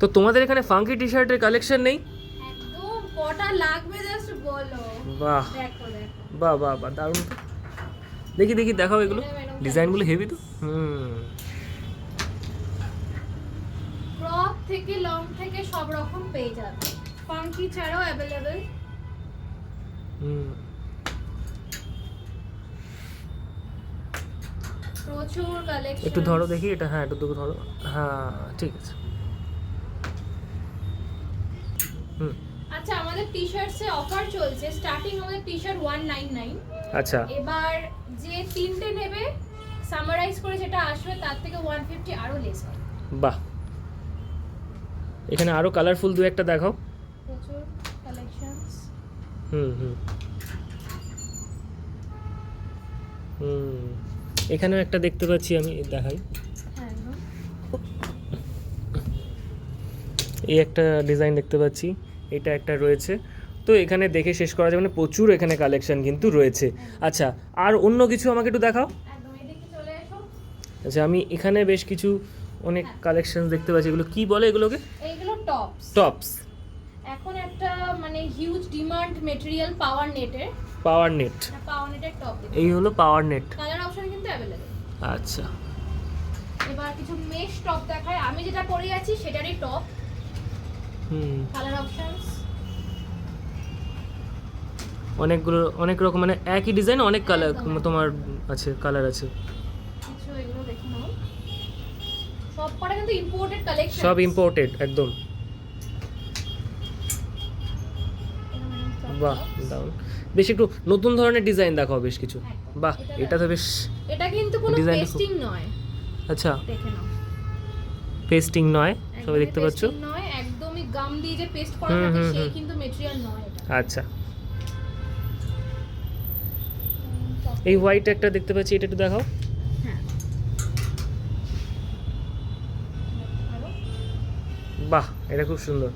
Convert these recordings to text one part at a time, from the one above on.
তো তোমাদের এখানে ফাঙ্কি টি শার্টের কালেকশন নেই কটা লাগবে জাস্ট বলো। বাহ। বাহ বাহ বাহ দারুণ। দেখি দেখি দেখাও এগুলো। ডিজাইনগুলো হেভি তো? হুম। ক্রপ থেকে লং থেকে সব রকম পেয়ে যাবে। ফাঙ্কি ছাড়াও অ্যাভেলেবেল হুম। প্রচুর কালেকশন একটু ধরো দেখি এটা হ্যাঁ একটু ধরো। হ্যাঁ ঠিক আছে হুম আচ্ছা আমাদের টি শার্টসে অফার চলছে। স্টার্টিং আমাদের T shirt one nine nine আচ্ছা। এবার যে তিনটে নেবে সামারাইজ করে যেটা আসবে তার থেকে ওয়ান ফিফটি আরও লেস হবে। বাহ। এখানে আরও কালারফুল দু একটা দেখাও। প্রচুর কালেকশনস হুম হুম। হুম। এখানেও একটা দেখতে পাচ্ছি আমি দেখাই হ্যাঁ একদম। এই একটা ডিজাইন দেখতে পাচ্ছি এটা একটা রয়েছে। তো এখানে দেখে শেষ করা যাবে না প্রচুর এখানে কালেকশন কিন্তু রয়েছে। আচ্ছা আর অন্য কিছু আমাকে একটু দেখাও? আচ্ছা আমি এখানে বেশ কিছু অনেক কালেকশন দেখতে পাচ্ছি। এগুলো কি বলে এগুলোকে? এইগুলো টপস টপস এখন একটা মানে হিউজ ডিমান্ড মেটেরিয়াল পাওয়ার নেটের পাওয়ার নেট পাওয়ার নেটের টপ এই হলো পাওয়ার নেট কালার অপশন কিন্তু অ্যাভেলেবেল আচ্ছা। এবার কিছু মেশ টপ দেখায়। আমি যেটা পরে আছি সেটারই টপ কালার অপশনস অনেকগুলো অনেক রকম মানে একই ডিজাইন অনেক কালার একদম, একদম। তোমার আছে কালার আছে। নাও। সব ইম্পোর্টেড একদম। বাহ দারুণ। বেশ একটু নতুন ধরনের ডিজাইন দেখাও বেশ কিছু। বাহ এটা তো বেশ এটা কিন্তু কোনো পেস্টিং নয়। আচ্ছা। দেখে নাও। পেস্টিং নয় সবাই দেখতে পাচ্ছ? নয় একদমই গাম দিয়ে যে পেস্ট করা থাকে সেই কিন্তু মেটেরিয়াল নয় এটা। আচ্ছা। এই হোয়াইট একটা দেখতে পাচ্ছি এটা একটু দেখাও। হ্যাঁ। বাহ এটা খুব সুন্দর।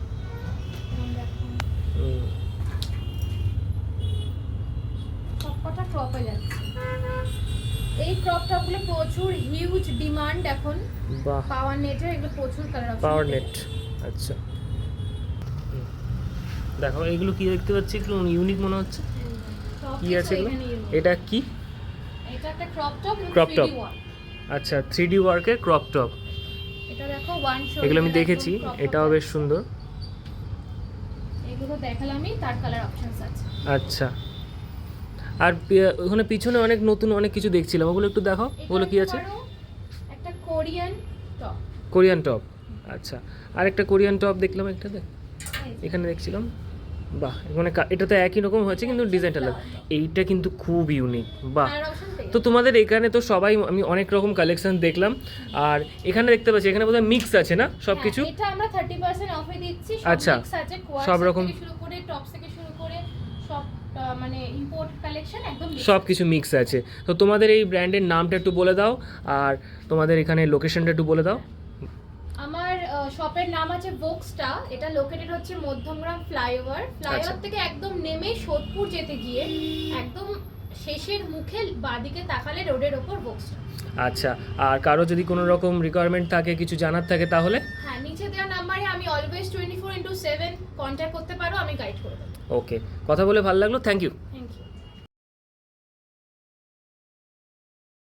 এই ক্রপ টপগুলো প্রচুর হিউজ ডিমান্ড এখন। বাহ। পাওয়ার নেটের এগুলো প্রচুর কালার পাওয়ার নেট আচ্ছা। দেখো এগুলো কি দেখতে পাচ্ছি? একটু ইউনিক মনে হচ্ছে? কি আছে এগুলো? এটা কি? Crop top. আচ্ছা থ্রি ডি ওয়ার্কের ক্রপ টপ এটা দেখো ওয়ান শো এগুলো আমি দেখেছি। এটাও বেশ সুন্দর। এগুলো দেখালামই তার কালার অপশনস আছে। আচ্ছা। আর ওখানে পিছনে অনেক নতুন অনেক কিছু দেখছিলাম। ওগুলো একটু দেখো ওগুলো কি আছে? একটা কোরিয়ান টপ কোরিয়ান টপ আচ্ছা। আর একটা কোরিয়ান টপ দেখলাম একটা দেখ। এখানে দেখছিলাম। বাহ কা- এটা তো একই রকম হয়েছে কিন্তু ডিজাইনটা আলাদা। এইটা কিন্তু খুব ইউনিক বাহ। তো তোমাদের এখানে তো সবাই আমি অনেক রকম কালেকশন দেখলাম। আর এখানে দেখতে পাচ্ছি এখানে বোধহয় মিক্স আছে না সব কিছু এটা আমরা 30% অফে দিচ্ছি। আচ্ছা, সব রকম- শুরু করে টপস থেকে শুরু করে সব মানে ইম্পোর্ট কালেকশন একদম সব কিছু মিক্স আছে। তো তোমাদের এই ব্র্যান্ডের নামটা একটু বলে দাও আর তোমাদের এখানে লোকেশনটা একটু বলে দাও। শপের নাম আছে ভোক্সটা। এটা লোকেটেড হচ্ছে মধ্যমগ্রাম ফ্লাইওভার। ফ্লাইওভার আচ্ছা। থেকে একদম নেমে সোদপুর যেতে গিয়ে একদম শেষের মুখে বাদিকে তাকালে রোডের ওপর ভোক্সটা। আচ্ছা আর কারও যদি কোনো রকম রিকোয়ারমেন্ট থাকে কিছু জানার থাকে তাহলে? হ্যাঁ নিচে দেওয়া নাম্বারে আমি always twenty four into seven contact করতে পারো আমি গাইড করে দেবো। ওকে কথা বলে ভালো লাগল থ্যাংক ইউ থ্যাংক ইউ